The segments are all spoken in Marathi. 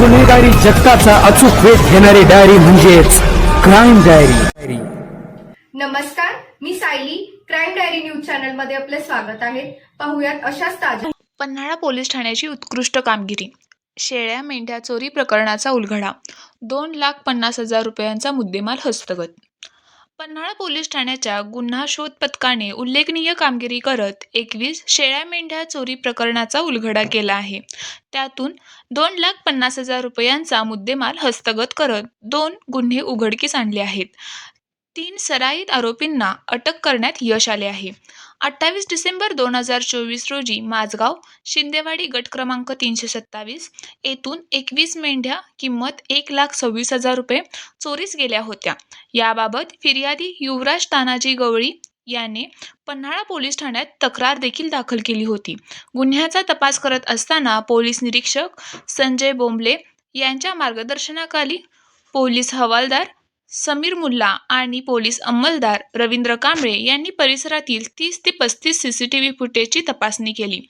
गुन्हेगारी जगताचा अचूक वेध घेणारी डायरी म्हणजेच क्राईम डायरी नमस्कार मी सायली. क्राईम डायरी न्यूज चॅनलमध्ये आपले स्वागत आहे. पाहुयात अशाच ताज्या पन्हाळा पोलीस ठाण्याची उत्कृष्ट कामगिरी. शेळ्या मेंढ्या चोरी प्रकरणाचा उलगडा. दोन लाख पन्नास हजार रुपयांचा मुद्देमाल हस्तगत. पन्हाळा पोलीस ठाण्याच्या गुन्हा शोध पथकाने उल्लेखनीय कामगिरी करत एकवीस शेळ्या मेंढ्या चोरी प्रकरणाचा उलगडा केला आहे. त्यातून दोन लाख पन्नास हजार रुपयांचा मुद्देमाल हस्तगत करत दोन गुन्हे उघडकीस आणले आहेत. तीन सराईत आरोपींना अटक करण्यात यश आले आहे. अठ्ठावीस डिसेंबर दोन हजार चोवीस रोजी माझगाव शिंदेवाडी गट क्रमांक तीनशे सत्तावीस येथून एकवीस मेंढ्या किंमत एक लाख सव्वीस हजार रुपये चोरीस गेल्या होत्या. याबाबत फिर्यादी युवराज तानाजी गवळी याने पन्हाळा पोलीस ठाण्यात तक्रार देखील दाखल केली होती. गुन्ह्याचा तपास करत असताना पोलीस निरीक्षक संजय बोंबले यांच्या मार्गदर्शनाखाली पोलीस हवालदार समीर मुल्ला आणि पोलीस अंमलदार रवींद्र कांबळे यांनी परिसरातील तीस ते पस्तीस सी सी टी व्ही फुटेजची तपासणी केली.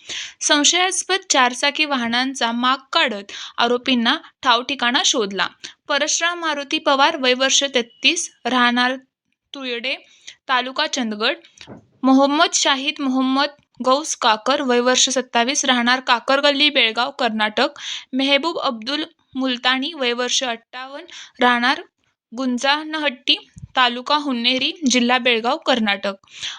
संशयास्पद चारचाकी वाहनांचा माग काढत आरोपींना ठाव ठिकाणा शोधला. परशुराम मारुती पवार वय वर्ष तेहतीस राहणार तुयडे तालुका चंदगड. मोहम्मद शाहिद मोहम्मद गौस काकर वय वर्ष सत्तावीस राहणार काकर गल्ली बेळगाव कर्नाटक. मेहबूब अब्दुल मुलतानी वय वर्ष अठ्ठावन्न राहणार गुंजानहट्टी तालुका हुन्नेरी जिल्हा बेळगाव कर्नाटक.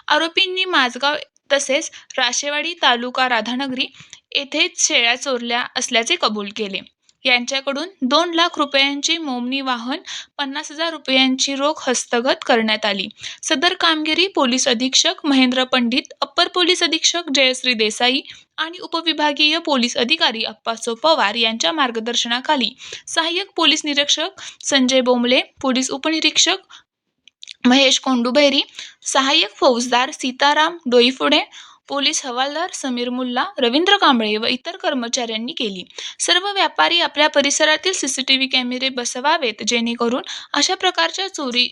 आरोपींनी माझगाव तसेच राशेवाडी तालुका राधानगरी येथेच शेळ्या चोरल्या असल्याचे कबूल केले. यांच्याकडून दोन लाख रुपयांची मोमनी वाहन पन्नास हजार रुपयांची रोख हस्तगत करण्यात आली. सदर कामगिरी पोलीस अधीक्षक महेंद्र पंडित अपर पोलीस अधीक्षक जयश्री देसाई आणि उपविभागीय पोलीस अधिकारी अप्पासो पवार यांच्या मार्गदर्शनाखाली सहाय्यक पोलीस निरीक्षक संजय बोंबले पोलीस उपनिरीक्षक महेश कोंडुबेरी सहाय्यक फौजदार सीताराम डोईफुडे पोलीस हवालदार समीर मुल्ला रवींद्र कांबळे व इतर कर्मचाऱ्यांनी केली. सर्व व्यापारी आपल्या परिसरातील सी सी टी व्ही कॅमेरे बसवावेत जेणेकरून अशा प्रकारच्या चोरी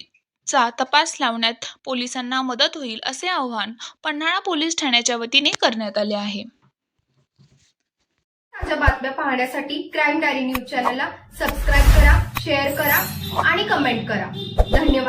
चा तपास लावण्यात पोलिसांना मदत होईल असे आवाहन पन्हाळा पोलीस ठाण्याच्या वतीने करण्यात आले आहे. ताज्या बातम्या पाहण्यासाठी क्राईम डायरी न्यूज चॅनलला सबस्क्राईब करा शेअर करा आणि कमेंट करा. धन्यवाद.